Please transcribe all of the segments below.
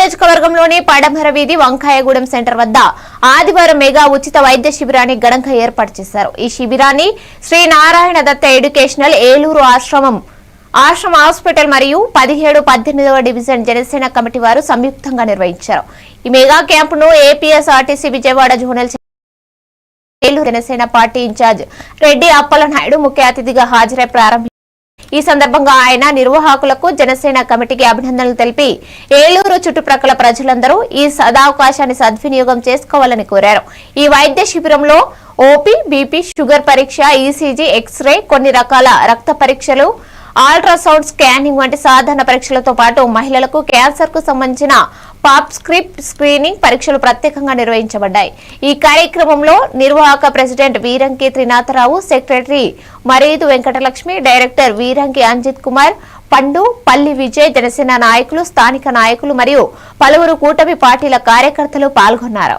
నియోజకవర్గంలోని పడమర వీధి వంకాయగూడెం సెంటర్ వద్ద ఆదివారం మెగా ఉచిత వైద్య శిబిరాన్ని ఘనంగా ఏర్పాటు చేశారు. ఈ శిబిరాన్ని శ్రీ నారాయణ దత్త ఎడ్యుకేషనల్ ఏలూరు ఆశ్రమం ఆశ్రమ హాస్పిటల్ మరియు పదిహేడు పద్దెనిమిదవ డివిజన్ జనసేన కమిటీ వారు సంయుక్తంగా నిర్వహించారు. ఈ mega క్యాంపును APSRTC Vijayawada zonal Eluru Janasena party in charge Reddy Appalanaidu ముఖ్య అతిథిగా హాజరై ప్రారంభించారు ఈ సందర్భంగా ఆయన నిర్వాహకులకు జనసేన కమిటీకి అభినందనలు తెలిపి ఏలూరు చుట్టుప్రక్కల ప్రజలందరూ ఈ సదావకాశాన్ని సద్వినియోగం చేసుకోవాలని కోరారు. ఈ వైద్య శిబిరంలో ఓపీ బీపీ షుగర్ పరీక్ష ఈసీజీ ఎక్స్రే కొన్ని రకాల రక్త పరీక్షలు అల్ట్రాసౌండ్ స్కానింగ్ వంటి సాధారణ పరీక్షలతో పాటు మహిళలకు క్యాన్సర్కు సంబంధించిన పాప్ స్క్రిప్ట్ స్క్రీనింగ్ పరీక్షలు ప్రత్యేకంగా నిర్వహించబడ్డాయి. ఈ కార్యక్రమంలో నిర్వాహక president Veeranki Trinatharao secretary Maridu Venkatalakshmi director Veeranki Anjith Kumar Pandupalli Vijay Janasena నాయకులు స్థానిక నాయకులు మరియు పలువురు కూటమి పార్టీల కార్యకర్తలు పాల్గొన్నారు.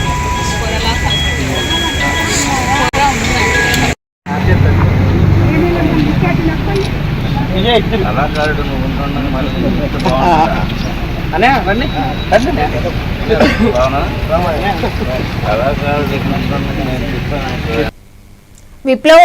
కళాకారుడు నువ్వు మళ్ళీ అనే రండి. రండి. కళాకారుడు నేను విప్లవ